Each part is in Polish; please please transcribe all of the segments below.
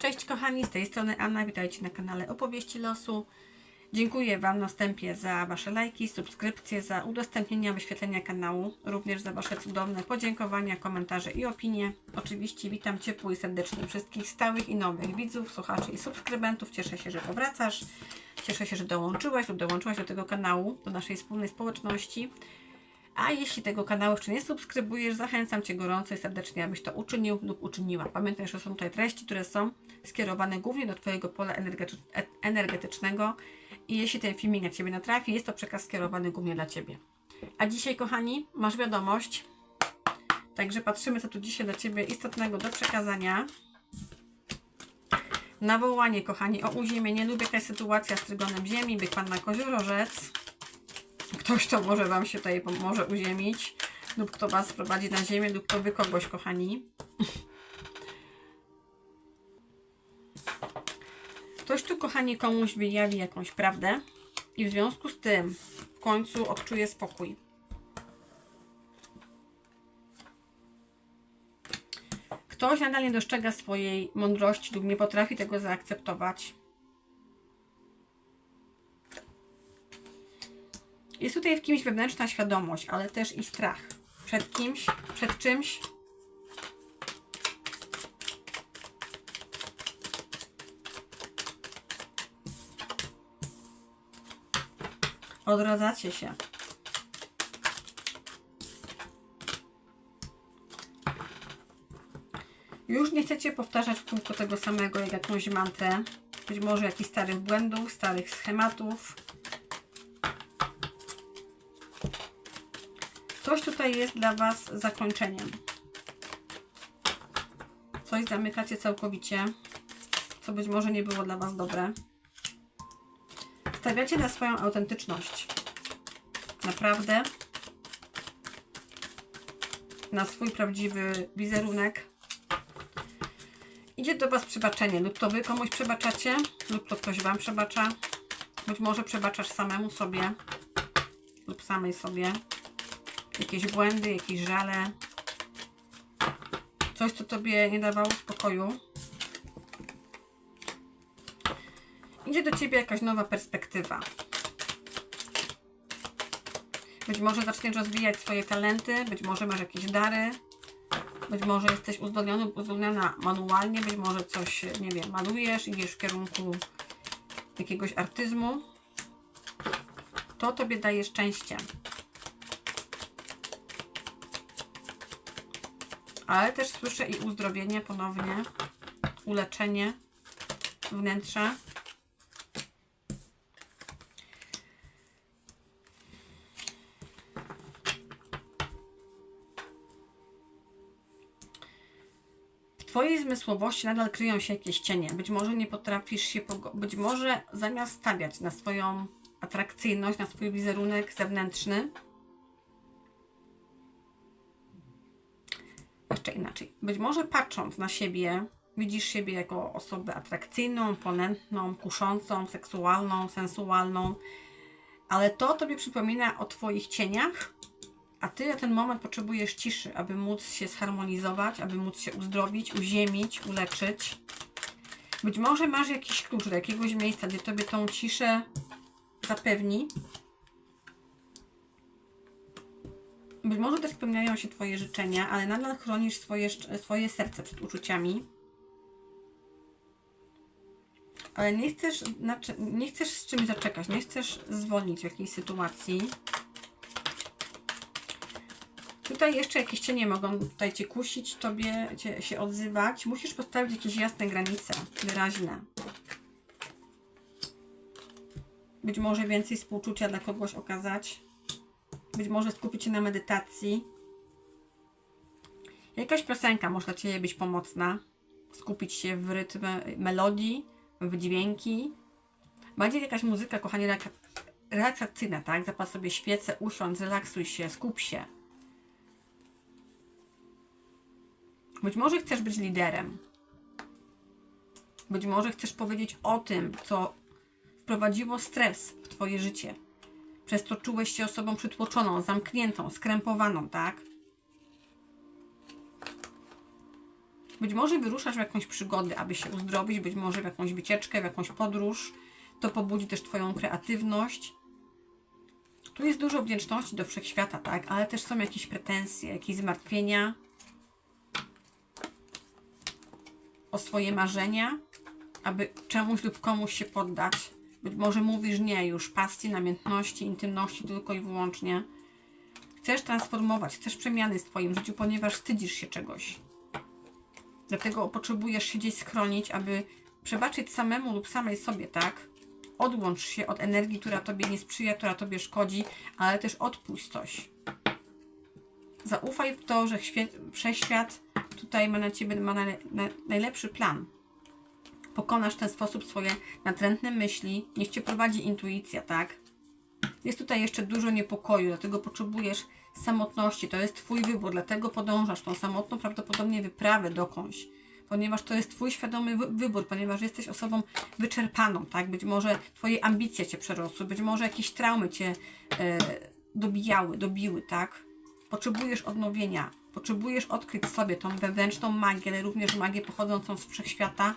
Cześć kochani, z tej strony Anna, witajcie na kanale Opowieści Losu. Dziękuję Wam na wstępie za Wasze lajki, subskrypcje, za udostępnienia, wyświetlenia kanału, również za Wasze cudowne podziękowania, komentarze i opinie. Oczywiście witam ciepło i serdecznie wszystkich stałych i nowych widzów, słuchaczy i subskrybentów. Cieszę się, że powracasz. Cieszę się, że dołączyłeś lub dołączyłaś do tego kanału, do naszej wspólnej społeczności. A jeśli tego kanału jeszcze nie subskrybujesz, zachęcam Cię gorąco i serdecznie, abyś to uczynił lub uczyniła. Pamiętaj, że są tutaj treści, które są skierowane głównie do Twojego pola e- energetycznego i jeśli ten filmik na Ciebie natrafi, jest to przekaz skierowany głównie dla Ciebie. A dzisiaj, kochani, masz wiadomość. Także patrzymy, co tu dzisiaj dla Ciebie istotnego do przekazania. Nawołanie, kochani, o uziemienie lub jakaś sytuacja z trygonem ziemi, byk Panna Koziorożec ktoś, kto może Wam się tutaj pomoże uziemić, lub kto Was prowadzi na ziemię, lub kto Wy kogoś, kochani. Ktoś tu, kochani, komuś wyjawi jakąś prawdę i w związku z tym w końcu odczuje spokój. Ktoś nadal nie dostrzega swojej mądrości lub nie potrafi tego zaakceptować. Jest tutaj w kimś wewnętrzna świadomość, ale też i strach. Przed kimś, przed czymś. Odradzacie się. Już nie chcecie powtarzać w kółko tego samego jak jakąś mantrę. Być może jakichś starych błędów, starych schematów. Coś tutaj jest dla Was zakończeniem. Coś zamykacie całkowicie, co być może nie było dla Was dobre. Stawiacie na swoją autentyczność. Naprawdę. Na swój prawdziwy wizerunek. Idzie do Was przebaczenie. Lub to Wy komuś przebaczacie, lub to ktoś Wam przebacza. Być może przebaczasz samemu sobie, lub samej sobie jakieś błędy, jakieś żale, coś, co Tobie nie dawało spokoju. Idzie do Ciebie jakaś nowa perspektywa. Być może zaczniesz rozwijać swoje talenty, być może masz jakieś dary, być może jesteś uzdolniony, uzdolniona manualnie, być może coś, nie wiem, malujesz, idziesz w kierunku jakiegoś artyzmu. To Tobie daje szczęście. Ale też słyszę i uzdrowienie ponownie, uleczenie wnętrza. W Twojej zmysłowości nadal kryją się jakieś cienie. Być może nie potrafisz się, pogo- być może zamiast stawiać na swoją atrakcyjność, na swój wizerunek zewnętrzny, jeszcze inaczej. Być może patrząc na siebie, widzisz siebie jako osobę atrakcyjną, ponętną, kuszącą, seksualną, sensualną, ale to tobie przypomina o Twoich cieniach, a Ty na ten moment potrzebujesz ciszy, aby móc się zharmonizować, aby móc się uzdrowić, uziemić, uleczyć. Być może masz jakiś klucz do jakiegoś miejsca, gdzie Tobie tą ciszę zapewni, Być może też spełniają się Twoje życzenia, ale nadal chronisz swoje, swoje serce przed uczuciami. Ale nie chcesz, znaczy, nie chcesz z czymś zaczekać, nie chcesz zwolnić w jakiejś sytuacji. Tutaj jeszcze jakieś cienie mogą tutaj Cię kusić, Tobie cię się odzywać. Musisz postawić jakieś jasne granice, wyraźne. Być może więcej współczucia dla kogoś okazać. Być może skupić się na medytacji. Jakaś piosenka może dla Ciebie być pomocna. Skupić się w rytm melodii, w dźwięki. Bardziej jakaś muzyka, kochanie, relak- relaksacyjna, tak? Zapal sobie świecę, usiądź, zrelaksuj się, skup się. Być może chcesz być liderem. Być może chcesz powiedzieć o tym, co wprowadziło stres w Twoje życie. Przez to czułeś się osobą przytłoczoną, zamkniętą, skrępowaną, tak? Być może wyruszasz w jakąś przygodę, aby się uzdrowić, być może w jakąś wycieczkę, w jakąś podróż. To pobudzi też Twoją kreatywność. Tu jest dużo wdzięczności do wszechświata, tak? Ale też są jakieś pretensje, jakieś zmartwienia o swoje marzenia, aby czemuś lub komuś się poddać. Być może mówisz nie już pasji, namiętności, intymności tylko i wyłącznie. Chcesz transformować, chcesz przemiany w Twoim życiu, ponieważ wstydzisz się czegoś. Dlatego potrzebujesz się gdzieś schronić, aby przebaczyć samemu lub samej sobie, tak? Odłącz się od energii, która Tobie nie sprzyja, która Tobie szkodzi, ale też odpuść coś. Zaufaj w to, że wszechświat tutaj ma na Ciebie ma na, na, najlepszy plan. Pokonasz w ten sposób swoje natrętne myśli, niech Cię prowadzi intuicja, tak? Jest tutaj jeszcze dużo niepokoju, dlatego potrzebujesz samotności. To jest Twój wybór, dlatego podążasz tą samotną prawdopodobnie wyprawę dokądś, ponieważ to jest Twój świadomy wy- wybór, ponieważ jesteś osobą wyczerpaną, tak? Być może Twoje ambicje Cię przerosły, być może jakieś traumy Cię e, dobijały, dobiły, tak? Potrzebujesz odnowienia, potrzebujesz odkryć sobie tą wewnętrzną magię, ale również magię pochodzącą z wszechświata,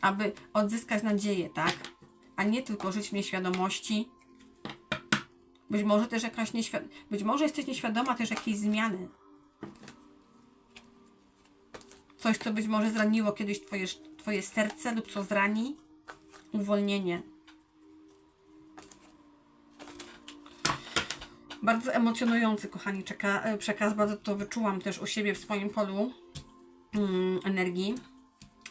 aby odzyskać nadzieję, tak? A nie tylko żyć w nieświadomości, być może też jakaś nieświad... Być może jesteś nieświadoma też jakiejś zmiany. Coś, co być może zraniło kiedyś twoje, twoje serce lub co zrani. Uwolnienie. Bardzo emocjonujący, kochani, czeka, przekaz. Bardzo to wyczułam też u siebie w swoim polu mm, energii.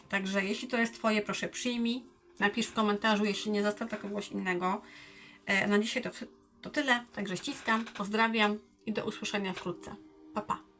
Także jeśli to jest Twoje, proszę przyjmij. Napisz w komentarzu, jeśli nie został to kogoś innego. E, na dzisiaj to, to tyle. Także ściskam, pozdrawiam i do usłyszenia wkrótce. Pa, pa.